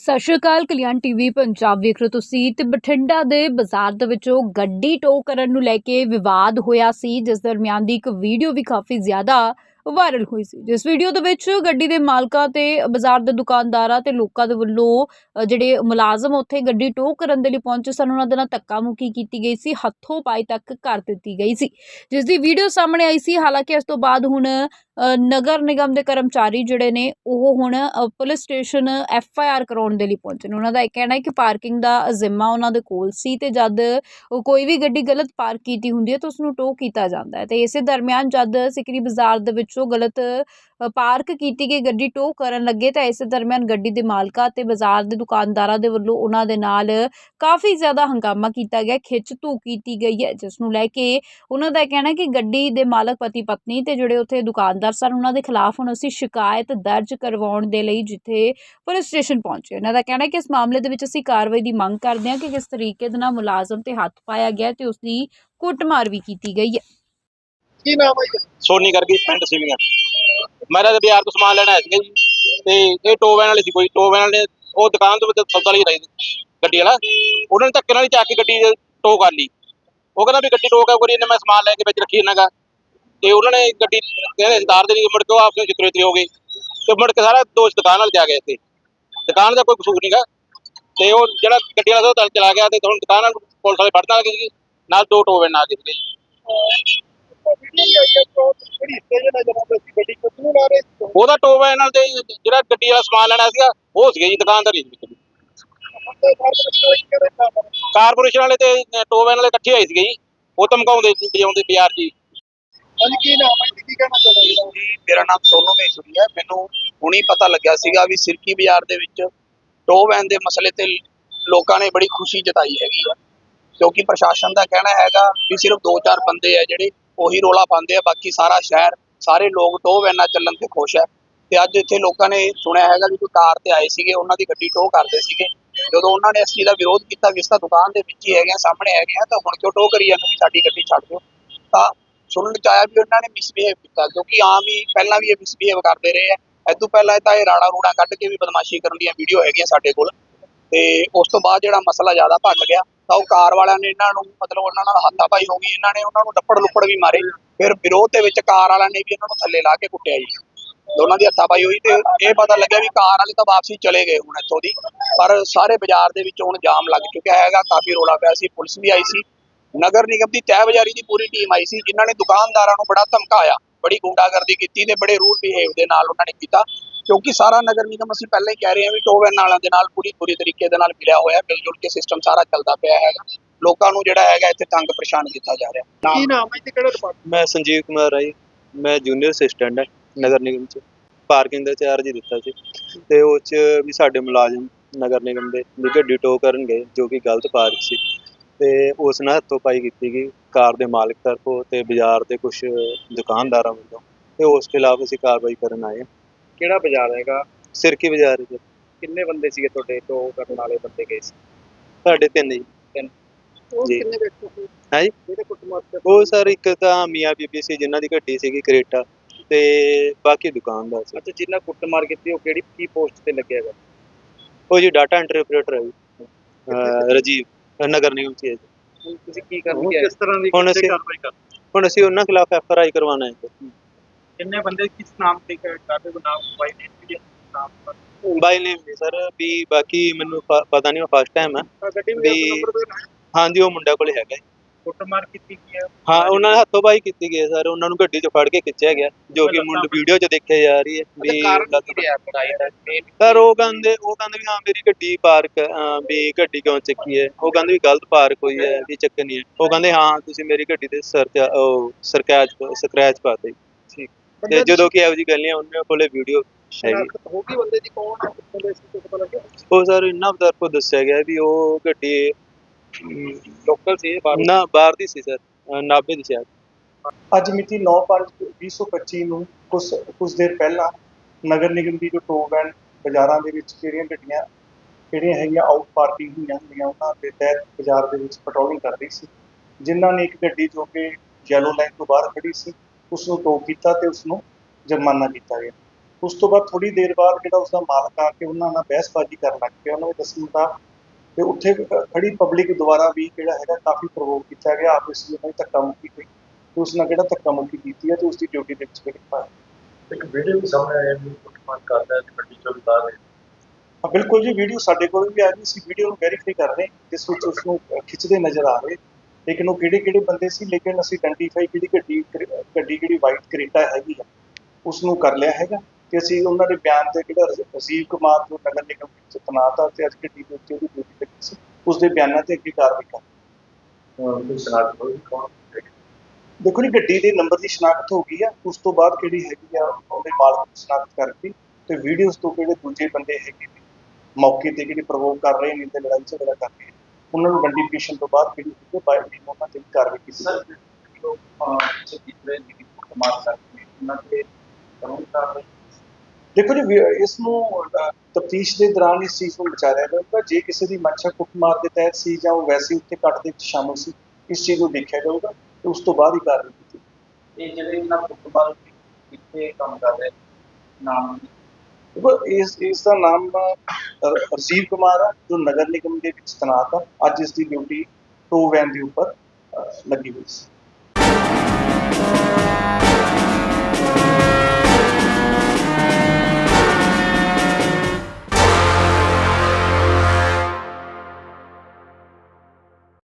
ਸਤਿ ਸ਼੍ਰੀ ਅਕਾਲ, ਕਲਿਆਣ ਟੀਵੀ ਪੰਜਾਬ ਵੇਖ ਰਹੇ ਹੋ ਤੁਸੀਂ ਤੇ ਬਠਿੰਡਾ ਦੇ ਬਾਜ਼ਾਰ ਦੇ ਵਿੱਚੋਂ ਗੱਡੀ ਟੋ ਕਰਨ ਨੂੰ ਲੈ ਕੇ ਵਿਵਾਦ ਹੋਇਆ ਸੀ, ਜਿਸ ਦਰਮਿਆਨ ਦੀ ਇੱਕ ਵੀਡੀਓ ਵੀ ਕਾਫੀ ਜ਼ਿਆਦਾ ਵਾਇਰਲ ਹੋਈ ਸੀ। ਜਿਸ ਵੀਡੀਓ ਦੇ ਵਿੱਚ ਗੱਡੀ ਦੇ ਮਾਲਕਾਂ ਤੇ ਬਾਜ਼ਾਰ ਦੇ ਦੁਕਾਨਦਾਰਾਂ ਤੇ ਲੋਕਾਂ ਦੇ ਵੱਲੋਂ ਜਿਹੜੇ ਮੁਲਾਜ਼ਮ ਉੱਥੇ ਗੱਡੀ ਟੋ ਕਰਨ ਦੇ ਲਈ ਪਹੁੰਚੇ ਸਨ, ਉਹਨਾਂ ਦੇ ਨਾਲ ਧੱਕਾ ਮੁੱਕੀ ਕੀਤੀ ਗਈ ਸੀ, ਹੱਥੋਂ ਪਾਈ ਤੱਕ ਕਰ ਦਿੱਤੀ ਗਈ ਸੀ। ਜਿਸ ਦੀ ਵੀਡੀਓ ਸਾਹਮਣੇ ਆਈ ਸੀ, ਹਾਲਾਂਕਿ ਇਸ ਤੋਂ ਬਾਅਦ ਹੁਣ ਨਗਰ ਨਿਗਮ ਦੇ ਕਰਮਚਾਰੀ ਜਿਹੜੇ ਨੇ, ਉਹ ਹੁਣ police station F I R ਕਰਾਉਣ ਦੇ ਲਈ ਪਹੁੰਚੇ ਨੇ। ਉਹਨਾਂ ਦਾ ਇਹ ਕਹਿਣਾ ਹੈ ਕਿ ਪਾਰਕਿੰਗ ਦਾ ਜ਼ਿੰਮਾ ਉਹਨਾਂ ਦੇ ਕੋਲ ਸੀ ਤੇ ਜਦ ਕੋਈ ਵੀ ਗੱਡੀ ਗਲਤ ਪਾਰਕ ਕੀਤੀ ਹੁੰਦੀ ਹੈ ਤਾਂ ਉਸ ਨੂੰ ਟੋ ਕੀਤਾ ਜਾਂਦਾ ਹੈ। ਤੇ ਇਸੇ ਦਰਮਿਆਨ ਜਦ ਸਿਕਰੀ ਬਾਜ਼ਾਰ ਦੇ ਵਿੱਚੋਂ ਗਲਤ ਪਾਰਕ ਕੀਤੀ ਗਈ ਗੱਡੀ ਟੋ ਕਰਨ ਲੱਗੇ ਤਾਂ ਇਸੇ ਦਰਮਿਆਨ ਗੱਡੀ ਦੇ ਮਾਲਕਾਂ ਤੇ ਬਾਜ਼ਾਰ ਦੇ ਦੁਕਾਨਦਾਰਾਂ ਦੇ ਵੱਲੋਂ ਉਹਨਾਂ ਦੇ ਨਾਲ ਕਾਫੀ ਜ਼ਿਆਦਾ ਹੰਗਾਮਾ ਕੀਤਾ ਗਿਆ, ਖਿੱਚ ਧੂ ਕੀਤੀ ਗਈ ਹੈ, ਜਿਸ ਨੂੰ ਲੈ ਕੇ ਉਹਨਾਂ ਦਾ ਇਹ ਕਹਿਣਾ ਕਿ ਗੱਡੀ ਦੇ ਮਾਲਕ ਪਤੀ ਪਤਨੀ ਤੇ ਜਿਹੜੇ ਉੱਥੇ ਦੁਕਾਨਦਾਰ ਸਨ ਉਹਨਾਂ ਦੇ ਖਿਲਾਫ ਹੁਣ ਅਸੀਂ ਸ਼ਿਕਾਇਤ ਦਰਜ ਕਰਵਾਉਣ ਦੇ ਲਈ ਜਿੱਥੇ ਪੁਲਿਸ ਸਟੇਸ਼ਨ ਪਹੁੰਚੇ ਉਹਨਾਂ ਦਾ ਕਹਿਣਾ ਹੈ ਕਿ ਇਸ ਮਾਮਲੇ ਦੇ ਵਿੱਚ ਅਸੀਂ ਕਾਰਵਾਈ ਦੀ ਮੰਗ ਕਰਦੇ ਹਾਂ ਕਿ ਕਿਸ ਤਰੀਕੇ ਦੇ ਨਾਲ ਮੁਲਾਜ਼ਮ ਤੇ ਹੱਥ ਪਾਇਆ ਗਿਆ ਤੇ ਉਸ ਦੀ ਕੁੱਟਮਾਰ ਵੀ ਕੀਤੀ ਗਈ ਹੈ। ਕੀ ਨਾਮ ਹੈ? ਸੋਨੀ ਕਰਕੇ ਪਿੰਡ ਸੀਵੀਆਂ ਮੈਂ ਤਾਂ ਬਾਜ਼ਾਰ ਤੋਂ ਸਮਾਨ ਲੈਣ ਆਇਆ ਸੀਗਾ ਜੀ। ਤੇ ਇਹ ਟੋਵੈਨ ਵਾਲੇ ਸੀ ਕੋਈ ਟੋਵੈਨ ਵਾਲੇ ਉਹ ਦੁਕਾਨ ਤੋਂ ਸੌਦਾ ਲਈ ਰਹੀ ਗੱਡੀ ਵਾਲਾ ਉਹਨਾਂ ਨੇ ਧੱਕੇ ਨਾਲ ਹੀ ਚੱਕ ਕੇ ਗੱਡੀ ਟੋ ਕਰ ਲਈ। ਉਹ ਕਹਿੰਦਾ ਵੀ ਗੱਡੀ ਟੋ ਕਰ ਕਰੀ ਇਹਨੇ ਮੈਂ ਸਮਾਨ ਲੈ ਕੇ ਵਿੱਚ ਰੱਖੀ ਇਹਨਾਂ ਗਾ ਤੇ ਉਹਨਾਂ ਨੇ ਗੱਡੀ ਕਹਿੰਦੇ ਤਾਰ ਦੇ ਮੁੜ ਕੇ ਉਹ ਆਪਸ ਵਿੱਚ ਚਿੱਤਰੇ ਹੋ ਗਏ ਤੇ ਮੁੜ ਕੇ ਸਾਰਾ ਦੋਸ਼ ਦੁਕਾਨ ਵਾਲੇ ਜਾ ਗਏ ਇੱਥੇ। ਦੁਕਾਨ ਦਾ ਕੋਈ ਕਸੂਰ ਨਹੀਂਗਾ ਤੇ ਉਹ ਜਿਹੜਾ ਗੱਡੀ ਵਾਲਾ ਸੀ ਉਹ ਚਲਾ ਗਿਆ ਤੇ ਹੁਣ ਦੁਕਾਨ ਵਾਲੇ ਪੁਲਿਸ ਵਾਲੇ ਫੜਨ ਆ ਗਏ ਸੀ ਨਾਲ ਦੋ ਟੋਵੈਨ ਆ ਗਏ ਜੀ ਉਹਦਾ ਟੋਵਾ ਇਹਨਾਂ ਦੇ ਜਿਹੜਾ ਗੱਡੀ ਵਾਲਾ ਸਮਾਨ ਲੈਣਾ ਸੀਗਾ, ਉਹ ਸੀਗਾ ਜੀ ਦੁਕਾਨਦਾਰੀ ਸੀ ਕਾਰਪੋਰੇਸ਼ਨ ਵਾਲੇ ਤੇ ਟੋਵਾ ਵਾਲੇ ਇਕੱਠੇ ਹੋਏ ਸੀਗੇ ਜੀ, ਉਹ ਧਮਕਾਉਂਦੇ ਸੀ ਵਜਾਉਂਦੇ ਬਾਜ਼ਾਰ ਜੀ। ਅੱਜ ਕੀ ਨਾਮ ਹੈ? ਜੀ? ਕੀ ਕਹਿਣਾ ਚਾਹੁੰਦੇ ਜੀ, ਮੇਰਾ ਨਾਮ ਸੋਨੂ ਮੇਸਰੀ ਹੈ। ਮੈਨੂੰ ਹੁਣੀ ਪਤਾ ਲੱਗਿਆ ਸੀਗਾ ਵੀ ਸਿਰਕੀ ਬਾਜ਼ਾਰ ਦੇ ਵਿੱਚ ਟੋ ਵੈਨ ਦੇ ਮਸਲੇ ਤੇ ਲੋਕਾਂ ਨੇ ਬੜੀ ਖੁਸ਼ੀ ਜਤਾਈ ਹੈਗੀ ਆ। ਕਿਉਂਕਿ ਪ੍ਰਸ਼ਾਸਨ ਦਾ ਕਹਿਣਾ ਹੈਗਾ ਵੀ ਸਿਰਫ 2-4 ਬੰਦੇ ਆ ਜਿਹੜੇ ਉਹੀ ਰੋਲਾ ਪਾਉਂਦੇ ਆ, ਬਾਕੀ ਸਾਰਾ ਸ਼ਹਿਰ, ਸਾਰੇ ਲੋਕ ਟੋ ਵੈਨਾਂ ਚੱਲਣ ਤੇ ਖੁਸ਼ ਹੈ ਤੇ ਅੱਜ ਇੱਥੇ ਲੋਕਾਂ ਨੇ ਸੁਣਿਆ ਹੈਗਾ ਵੀ ਕੋਈ ਕਾਰ ਤੇ ਆਏ ਸੀਗੇ, ਉਹਨਾਂ ਦੀ ਗੱਡੀ ਟੋ ਕਰਦੇ ਸੀਗੇ। ਜਦੋਂ ਉਹਨਾਂ ਨੇ ਇਸ ਚੀਜ਼ ਦਾ ਵਿਰੋਧ ਕੀਤਾ, ਵੀ ਇਸ ਤਾਂ ਦੁਕਾਨ ਦੇ ਵਿੱਚ ਹੀ ਹੈਗੇ ਆ, ਸਾਹਮਣੇ ਹੈਗੇ ਆ, ਤਾਂ ਹੁਣ ਕਿਉਂ ਟੋ ਕਰੀ ਜਾਂਦੇ ਵੀ ਸਾਡੀ ਗੱਡੀ ਛੱਡ ਦਿਓ? ਤਾਂ ਸੁਣਨ ਚ ਆਇਆ ਵੀ ਉਹਨਾਂ ਨੇ ਮਿਸਬਿਹੇਵ ਕੀਤਾ, ਕਿਉਂਕਿ ਆਮ ਹੀ ਪਹਿਲਾਂ ਵੀ ਇਹ ਮਿਸਬਿਹੇਵ ਕਰਦੇ ਰਹੇ ਆ। ਇਦੋਂ ਪਹਿਲਾਂ ਤਾਂ ਇਹ ਰਾੜਾ ਰੂੜਾ ਕੱਢ ਕੇ ਵੀ ਬਦਮਾਸ਼ੀ ਕਰਨ ਦੀਆਂ ਵੀਡੀਓ ਹੈਗੀਆਂ ਸਾਡੇ ਕੋਲ। ਤੇ ਉਸ ਤੋਂ ਬਾਅਦ ਜਿਹੜਾ ਮਸਲਾ ਜ਼ਿਆਦਾ ਭੱਜ ਗਿਆ, ਤਾਂ ਉਹ ਕਾਰ ਵਾਲਿਆਂ ਨੇ ਇਹਨਾਂ ਨੂੰ, ਮਤਲਬ ਉਹਨਾਂ ਨਾਲ ਹੱਥਾਪਾਈ ਹੋ ਗਈ, ਇਹਨਾਂ ਨੇ ਉਹਨਾਂ ਨੂੰ ਲੱਪੜ ਲੁੱਪੜ ਵੀ ਮਾਰੇ। ਫਿਰ ਵਿਰੋਧ ਦੇ ਵਿੱਚ ਕਾਰ ਵਾਲਿਆਂ ਨੇ ਵੀ ਇਹਨਾਂ ਨੂੰ ਥੱਲੇ ਲਾ ਕੇ ਕੁੱਟਿਆ ਜੀ। ਦੋਨਾਂ ਦੀ ਹੱਥਾਪਾਈ ਹੋਈ ਤੇ ਇਹ ਪਤਾ ਲੱਗਿਆ ਵੀ ਕਾਰ ਵਾਲੇ ਤਾਂ ਵਾਪਸੀ ਚਲੇ ਗਏ ਹੁਣ ਇੱਥੋਂ ਦੀ। ਪਰ ਸਾਰੇ ਬਾਜ਼ਾਰ ਦੇ ਵਿੱਚ ਹੁਣ ਜਾਮ ਲੱਗ ਚੁੱਕਿਆ ਹੈਗਾ, ਕਾਫੀ ਰੋਲਾ ਪਿਆ ਸੀ। ਪੁਲਿਸ ਵੀ ਆਈ ਸੀ। ਨਗਰ ਨਿਗਮ ਦੀ ਤਹਿਬਜ਼ਾਰੀ ਦੀ ਪੂਰੀ ਟੀਮ ਆਈ ਸੀ ਜਿਨ੍ਹਾਂ ਨੇ ਦੁਕਾਨਦਾਰਾਂ ਨੂੰ ਬੜਾ ਧਮਕਾਇਆ ਬੜੀ ਗੁੰਡਾਗਰਦੀ ਕੀਤੀ ਤੇ ਬੜੇ ਰੂਡ ਬਿਹੇਵ ਦੇ ਨਾਲ ਉਹਨਾਂ ਨੇ ਕੀਤਾ ਕਿਉਂਕਿ ਸਾਰਾ ਨਗਰ ਨਿਗਮ ਅਸੀਂ ਪਹਿਲਾਂ ਹੀ ਕਹਿ ਰਹੇ ਹਾਂ ਵੀ ਟੋਵਨ ਨਾਲਾਂ ਦੇ ਨਾਲ ਪੂਰੀ ਪੂਰੀ ਤਰੀਕੇ ਦੇ ਨਾਲ ਮਿਲਿਆ ਹੋਇਆ ਮਿਲ ਜੁਲ ਕੇ ਸਿਸਟਮ ਸਾਰਾ ਚੱਲਦਾ ਪਿਆ ਹੈਗਾ ਲੋਕਾਂ ਨੂੰ ਜਿਹੜਾ ਹੈਗਾ ਇੱਥੇ ਤੰਗ ਪਰੇਸ਼ਾਨ ਕੀਤਾ ਜਾ ਰਿਹਾ। ਕੀ ਨਾਮ ਹੈ ਤੇ ਕਿਹੜਾ ਡਿਪਾਰਟਮੈਂਟ ਮੈਂ ਸੰਜੀਵ ਕੁਮਾਰ ਆ ਜੀ ਮੈਂ ਜੂਨੀਅਰ ਅਸਿਸਟੈਂਟ ਹਾਂ ਨਗਰ ਨਿਗਮ ਚ। ਪਾਰਕਿੰਗ ਦਾ ਚਾਰਜ ਹੀ ਦਿੱਤਾ ਸੀ ਤੇ ਉਹ ਚ ਵੀ ਸਾਡੇ ਮੁਲਾਜ਼ਮ ਨਗਰ ਨਿਗਮ ਦੇ ਵੀ ਗੱਡੀ ਟੋ ਕਰਨ ਗਏ ਜੋ ਕਿ ਗਲਤ ਪਾਰਕ ਸੀ। ਤੇ ਉਸ ਨਾਲ ਹੱਥੋਂ ਪਾਈ ਕੀਤੀ ਗਈ ਕਾਰ ਦੇ ਮਾਲਕ ਤਰਫੋਂ ਤੇ ਬਾਜ਼ਾਰ ਦੇ ਕੁਝ ਦੁਕਾਨਦਾਰਾਂ ਵੱਲੋਂ ਤੇ ਉਸ ਖਿਲਾਫ ਅਸੀਂ ਕਾਰਵਾਈ ਕਰਨ ਆਏ ਹਾਂ। ਕਿਹੜਾ ਬਾਜ਼ਾਰ ਹੈਗਾ? ਸਿਰਕੀ ਬਾਜ਼ਾਰ ਚ ਕਿੰਨੇ ਬੰਦੇ ਸੀਗੇ ਤੁਹਾਡੇ? ਤੋਂ ਕਰਨ ਵਾਲੇ ਬੰਦੇ ਗਏ ਸੀ? ਸਾਡੇ ਤਿੰਨ ਜੀ। ਉਹ ਜੀ। ਕਿੰਨੇ ਵਿਅਕਤੀ ਸੀ? ਹੈ ਜੀ? ਜਿਹੜੇ ਕੁੱਟਮਾਰ ਤੇ ਉਹ ਸਰ ਇੱਕ ਤਾਂ ਮੀਆਂ ਬੀਬੀ ਸੀ ਜਿਨ੍ਹਾਂ ਦੀ ਗੱਡੀ ਸੀਗੀ ਕਰੇਟਾ ਤੇ ਬਾਕੀ ਦੁਕਾਨਦਾਰ ਸੀ। ਅੱਛਾ ਜਿੰਨਾ ਕੁੱਟਮਾਰ ਕੀਤੀ ਉਹ ਕਿਹੜੀ ਕੀ ਪੋਸਟ ਤੇ ਲੱਗਿਆ ਹੈਗਾ? ਉਹ ਜੀ ਡਾਟਾ ਐਂਟਰੀ ਆਪਰੇਟਰ ਹੈ ਜੀ। ਅਹ ਰਜੀਵ। ਨਗਰ ਨਿਗਮ ਹੁਣ ਤੁਸੀਂ ਕੀ ਕਰਨ ਕਿਸ ਤਰ੍ਹਾਂ ਦੀ ਹੁਣ ਅਸੀਂ ਕਾਰਵਾਈ ਕਰ ਹੁਣ ਅਸੀਂ ਉਹਨਾਂ ਖਿਲਾਫ ਐਫ ਆਰ ਆਈ ਕਰਵਾਉਣਾ ਹੈ ਜੀ। ਕਿੰਨੇ ਬੰਦੇ ਕਿਸ ਨਾਮ ਤੇ ਕਰਦੇ ਹੋ ਨਾਮ ਬਾਈ ਵੀ ਨਾਮ ਪਰ ਬਾਈ ਨੇਮ ਸਰ ਵੀ ਬਾਕੀ ਮੈਨੂੰ ਪ- ਪਤਾ ਨਹੀਂ ਉਹ ਫਸਟ ਟਾਈਮ ਹੈ। ਗੱਡੀ ਵੀ- ਹਾਂਜੀ ਉਹ ਮੁੰਡਾ ਕੋਲੇ ਹੈਗਾ ਜੀ। ਕੁੱਟਮਾਰ ਕੀਤੀ ਗਈ ਹੈ? ਹਾਂ ਉਹਨਾਂ ਨੇ ਹੱਥੋਂ ਪਾਈ ਕੀਤੀ ਗਈ ਹੈ ਸਰ। ਉਹਨਾਂ ਨੂੰ ਗੱਡੀ 'ਚ ਫੜ ਕੇ ਖਿੱਚਿਆ ਗਿਆ ਜੋ ਕਿ ਮੁੰਡ ਵੀਡੀਓ 'ਚ ਦੇਖਿਆ ਜਾ ਰਹੀ ਹੈ ਵੀ ਕਾਰਨ ਕੀ ਰਿਹਾ ਪੜਾਈ ਦਾ? Main ਸਰ ਉਹ ਕਹਿੰਦੇ ਉਹ ਕਹਿੰਦੇ ਵੀ ਹਾਂ ਮੇਰੀ ਗੱਡੀ ਪਾਰਕ ਵੀ ਗੱਡੀ ਕਿਉਂ ਚੱਕੀ ਹੈ? ਉਹ ਕਹਿੰਦੇ ਵੀ ਗਲਤ ਪਾਰਕ ਹੋਈ ਹੈ ਵੀ ਚੱਕਣੀ ਹੈ। ਉਹ ਕਹਿੰਦੇ ਹਾਂ ਤੁਸੀਂ ਮੇਰੀ ਗੱਡੀ ਤੇ ਸਰ ਉਹ ਸਰਕੈਚ ਸਕ੍ਰੈਚ ਪਾਤੇ। ਠੀਕ। ਤੇ ਜਦੋਂ ਕਿ ਇਹੋ ਜਿਹੀ ਗੱਲ ਉਹਨਾਂ ਕੋਲੇ ਵੀਡੀਓ ਹੈਗੀ ਸ਼ਨਾਖਤ ਹੋ ਗਈ ਬੰਦੇ ਦੀ? ਕੌਣ ਹੈ ਕਿੱਥੋਂ ਦੇ ਸੀ? ਕੁਝ ਪਤਾ ਲੱਗਿਆ? ਉਹ ਸਰ ਇੰਨਾ ਤਰਫੋਂ ਦੱਸਿਆ ਗਿਆ ਵੀ ਉਹ ਗੱਡੀ ਲੋਕਲ ਸੀ ਬਾਹਰ? ਨਾ ਬਾਹਰ ਦੀ ਸੀ ਸਰ ਨਾਭੇ ਦੀ ਸ਼ਾਇਦ ਅੱਜ ਮਿਤੀ 9/5/2025 ਨੂੰ ਕੁਝ ਕੁਝ ਦੇਰ ਪਹਿਲਾਂ ਨਗਰ ਨਿਗਮ ਦੀ ਜੋ ਟੋ ਵੈਨ ਬਾਜ਼ਾਰਾਂ ਦੇ ਵਿੱਚ ਜਿਹੜੀਆਂ ਗੱਡੀਆਂ ਜਿਹੜੀਆਂ ਹੈਗੀਆਂ ਆਊਟ ਪਾਰਕਿੰਗ ਹੋਈਆਂ ਹੁੰਦੀਆਂ ਉਹਨਾਂ ਦੇ ਤਹਿਤ ਬਾਜ਼ਾਰ ਦੇ ਵਿੱਚ ਪੈਟਰੋਲਿੰਗ ਕਰ ਰਹੀ ਸੀ। ਜਿਨ੍ਹਾਂ ਨੇ ਇੱਕ ਗੱਡੀ ਜੋ ਕਿ ਯੈਲੋ ਲਾਈਨ ਤੋਂ ਬਾਹਰ ਖੜੀ ਸੀ ਉਸ ਨੂੰ ਟੋ ਕੀਤਾ ਤੇ ਉਸ ਨੂੰ ਜੁਰਮਾਨਾ ਕੀਤਾ ਗਿਆ। ਉਸ ਤੋਂ ਬਾਅਦ ਥੋੜੀ ਦੇਰ ਬਾਅਦ ਜਿਹੜਾ ਉਸਦਾ ਮਾਲਕ ਆ ਕੇ ਉਹਨਾਂ ਨਾਲ ਬਹਿਸਬਾਜ਼ੀ ਕਰਨ ਲੱਗ ਪਿਆ ਉਹਨਾਂ ਦੇ ਦੱਸਣ ਦਾ ਤੇ ਉੱਥੇ ਖੜੀ ਪਬਲਿਕ ਦੁਆਰਾ ਵੀ ਜਿਹੜਾ ਹੈਗਾ ਕਾਫੀ ਪ੍ਰਵੋਕ ਕੀਤਾ ਗਿਆ। ਵਿੱਚ ਉਹਨਾਂ ਦੀ ਧੱਕਾ ਮੁੱਕੀ ਹੋਈ। ਤੇ ਉਸ ਨਾਲ ਜਿਹੜਾ ਧੱਕਾ ਮੁੱਕੀ ਕੀਤੀ ਹੈ ਤੇ ਉਸ ਦੀ ਡਿਊਟੀ ਦੇ ਵਿੱਚ ਪਾਇਆ ਇੱਕ ਵੀਡੀਓ ਵੀ ਸਾਹਮਣੇ ਆਇਆ ਵੀ ਕੁੱਟਮਾਰ ਕਰਦਾ ਹੈ ਤੇ ਗੱਡੀ ਚੋਂ ਉਤਾਰ ਰਿਹਾ। ਹਾਂ ਬਿਲਕੁਲ ਜੀ ਵੀਡੀਓ ਸਾਡੇ ਕੋਲ ਵੀ ਆ ਗਈ ਸੀ ਵੀਡੀਓ ਨੂੰ ਵੈਰੀਫਾਈ ਕਰ ਰਹੇ ਜਿਸ ਵਿੱਚ ਉਸ ਨੂੰ ਖਿੱਚਦੇ ਨਜ਼ਰ ਆ ਰਹੇ। ਲੇਕਿਨ ਉਹ ਕਿਹੜੇ ਕਿਹੜੇ ਬੰਦੇ ਸੀ? ਲੇਕਿਨ ਅਸੀਂ ਆਇਡੈਂਟੀਫਾਈ ਕਿਹੜੀ ਗੱਡੀ ਗੱਡੀ ਜਿਹੜੀ ਵਾਈਟ ਕਰੇਟਾ ਹੈਗੀ ਆ ਉਸ ਨੂੰ ਕਰ ਲਿਆ ਹੈਗਾ। ਤੇ ਅਸੀਂ ਉਹਨਾਂ ਦੇ ਬਿਆਨ ਤੇ ਜਿਹੜਾ ਰਸ- ਰਸੀਵ ਕੁਮਾਰ ਜੋ ਨਗਰ ਨਿਗਮ ਵਿੱਚ ਤਨਾਤ ਤੇ ਅੱਜ ਗੱਡੀ ਦੇ ਉੱਤੇ ਉਹਦੀ ਡਿਊਟੀ ਲੱਗੀ ਸੀ ਉਸ ਦੇ ਬਿਆਨਾਂ ਤੇ ਅੱਗੇ ਕਾਰਵਾਈ ਕਰ ਸ਼ਨਾਖਤ ਹੋਈ ਕੌਣ? ਦੇਖੋ ਜੀ ਗੱਡੀ ਦੇ ਨੰਬਰ ਦੀ ਸ਼ਨਾਖਤ ਹੋ ਗਈ ਆ ਉਸ ਤੋਂ ਬਾਅਦ ਕਿਹੜੀ ਹੈਗੀ ਆ ਉਹਦੇ ਮਾਲਕ ਦੀ ਸ਼ਨਾਖਤ ਕਰਕੇ ਤੇ ਵੀਡੀਓਜ਼ ਤੋਂ ਕਿਹੜੇ ਦੂਜੇ ਬੰਦੇ ਹੈਗੇ ਨੇ ਮੌਕੇ ਤੇ ਜਿਹੜੇ ਪ੍ਰਵੋਕ ਕਰ ਰਹੇ ਨੇ ਤੇ ਲੜਾਈ ਝਗੜਾ ਕਰ ਰਹੇ ਉਹਨਾਂ ਨੂੰ ਆਇਡੈਂਟੀਫਿਕੇਸ਼ਨ ਤੋਂ ਬਾਅਦ ਕਿਹੜੀ ਆ ਬਾਈ ਨੇ ਉਹਨਾਂ ਤੇ ਕਾਰਵਾਈ ਕੀਤੀ ਸਰ ਜੋ ਪਿੱਛੇ ਕਿਤਨੇ ਦੀ ਕੁੱਟਮਾਰ ਕਰਦੇ ਉਹਨਾਂ ਤੇ ਕਾਨੂੰਨ ਕਾਰਵਾਈ ਦੇਖੋ ਜੀ ਇਸ ਨੂੰ ਤਫਤੀਸ਼ ਦੇ ਦੌਰਾਨ ਇਸ ਚੀਜ਼ ਨੂੰ ਵਿਚਾਰਿਆ ਜਾਊਗਾ। ਜੇ ਕਿਸੇ ਦੀ ਮਨਸ਼ਾ ਕੁੱਟਮਾਰ ਦੇ ਤਹਿਤ ਸੀ ਜਾਂ ਉਹ ਵੈਸੇ ਉੱਥੇ ਕੱਟ ਦੇ ਵਿੱਚ ਸ਼ਾਮਲ ਸੀ ਇਸ ਚੀਜ਼ ਨੂੰ ਦੇਖਿਆ ਜਾਊਗਾ ਤੇ ਉਸ ਤੋਂ ਬਾਅਦ ਹੀ ਕਾਰਵਾਈ ਕੀਤੀ ਇਹ ਜਿਹੜੇ ਇਹਨਾਂ ਫੁੱਟਬਾਲ ਕਿੱਥੇ ਕੰਮ ਕਰ ਰਹੇ? ਨਾਮ ਇਸ ਇਸ ਦਾ ਨਾਮ ਅ, ਰਸੀਵ ਕੁਮਾਰ ਆ ਜੋ ਨਗਰ ਨਿਗਮ ਦੇ ਵਿੱਚ ਤੈਨਾਤ ਆ। ਅੱਜ ਇਸ ਦੀ ਡਿਊਟੀ ਟੋ ਵੈਨ ਦੇ ਉੱਪਰ ਲੱਗੀ ਹੋਈ ਸੀ।